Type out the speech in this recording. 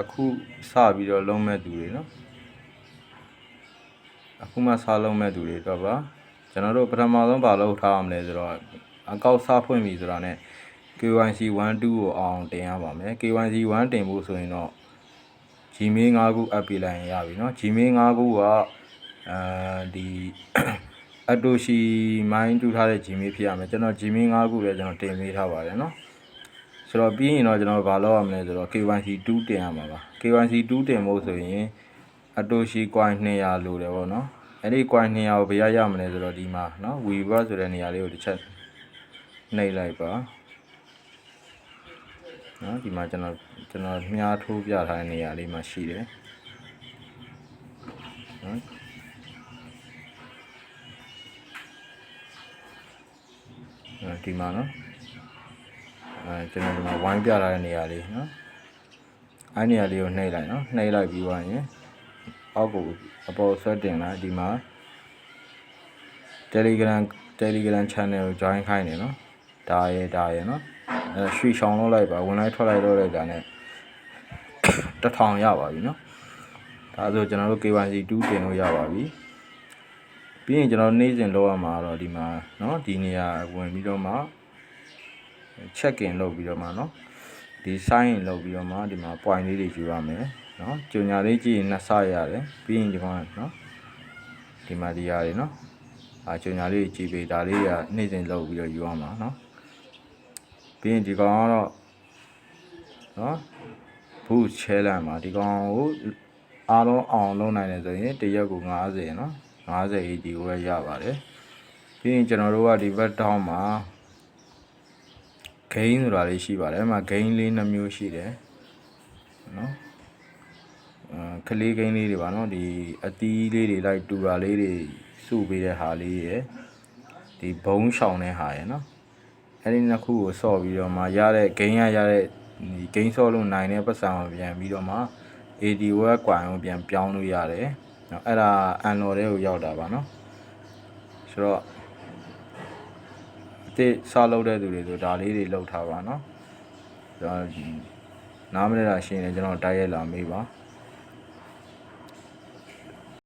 အခုစပြီးတော့လုံးမဲ့သူတွေနော်အခုမှစလုံးမဲ့သူတွေတော့ပါကျွန်တော်တို့ပထမဆုံးဘာလုပ်ထားအောင်လဲဆိုတော့အကောက်စဖွင့်ပြီဆိုတော့ ਨੇ KYC 1 2ကိုအောင်တင်ရပါမယ် KYC 1တင်ဖို့ဆိုရင်တော့ Gmail 5ခုအပ်ပြလိုက်ရင်ရပြီเนาะ Gmail 5ခုကအဲဒီ Atoshi မိုင်းတူထားတဲ့ Gmail ဖြစ်ရမယ်ကျွန်တော် Gmail 5ခုလည်းကျွန်တော်တင်ပေးထားပါတယ်เนาะ ဆိုတော့ပြီးရင်တော့ကျွန်တော်ဘာလုပ်ရမလဲဆိုတော့ KYC 2တင်ရမှာပါ KYC 2တင်ဖို့ဆိုရင်အတိုရှိ coin 200လိုတယ်ပေါ့နော်အဲ့ဒီ coin 200ကိုဘယ်ရရမလဲဆိုတော့ဒီမှာနော် weaver ဆိုတဲ့နေရာလေးကိုတစ်ချက်နှိပ်လိုက်ပါနော်ဒီမှာကျွန်တော်ကျွန်တော်မြားထိုးပြထားတဲ့နေရာလေးမှာရှိတယ်နော်ဒီမှာနော် အဲကျွန်တော်ဒီမှာဝိုင်းပြထားတဲ့နေရာလေးနော်အဲ့နေရာလေးကိုနှိပ်လိုက်နော်နှိပ်လိုက်ပြီးသွားရင်အောက်ကိုအပေါ်ဆွဲတင်လိုက်ဒီမှာ Telegram Telegram channel ကို join ခိုင်းနေနော်ဒါရယ်ဒါရယ်နော်အဲရွှေချောင်လုပ်လိုက်ပါဝင်လိုက်ထွက်လိုက်တော့လိုက်တာ ਨੇ တစ်ထောင်ရပါပြီเนาะဒါဆိုကျွန်တော်တို့ KYC 2တင်လို့ရပါပြီပြီးရင်ကျွန်တော်နေ့စဉ်လောက်ရမှာတော့ဒီမှာเนาะဒီနေရာဝင်ပြီးတော့မှ check in လုပ်ပြီးတော့မှเนาะဒီ sign in လုပ်ပြီးတော့မှဒီမှာ point လေးတွေယူရမယ်เนาะကြုံညာလေးကြည့်ရင်နှစ်ဆရတယ်ပြီးရင်ဒီမှာเนาะဒီမှာဒီရတယ်เนาะအာကြုံညာလေးကြည့်ပေးဒါလေးကနေ့စဉ်လုပ်ပြီးတော့ယူရမှာเนาะပြီးရင်ဒီကောင်ကတော့เนาะဘူးချဲလန်မှာဒီကောင်ကိုအားလုံးအောင်လုံးနိုင်တယ်ဆိုရင်တရက်ကို90เนาะ90 AD ကိုပဲရပါတယ်ပြီးရင်ကျွန်တော်တို့ကဒီဘက်တောင်းမှာ ဂိမ်းဆိုတာလေးရှိပါတယ်အဲ့မှာဂိမ်းလေးနှမျိုးရှိတယ်နော်အဲကလေးဂိမ်းလေးတွေပါနော်ဒီအသီးလေးတွေလိုက်တူတာလေးတွေစုပေးတဲ့ဟာလေးရယ်ဒီဘုံရှောင်တဲ့ဟာရယ်နော်အဲ့ဒီနှစ်ခုကိုဆော့ပြီးတော့မှရတဲ့ဂိမ်းရရတဲ့ဒီဂိမ်းဆော့လို့နိုင်တဲ့ပတ်စံကိုပြန်ပြီးတော့မှ AD web ကွိုင်ကိုပြန်ပြောင်းလို့ရတယ်နော်အဲ့ဒါအန်လော်တဲ့ကိုရောက်တာပါနော်ဆိုတော့ သစ်စလုပ်တဲ့သူတွေဆိုဒါလေးတွေလောက်ထားပါနော်ကျွန်တော်နားမလည်တာရှိရင်လည်းကျွန်တော်တိုက်ရိုက်လာမေးပါ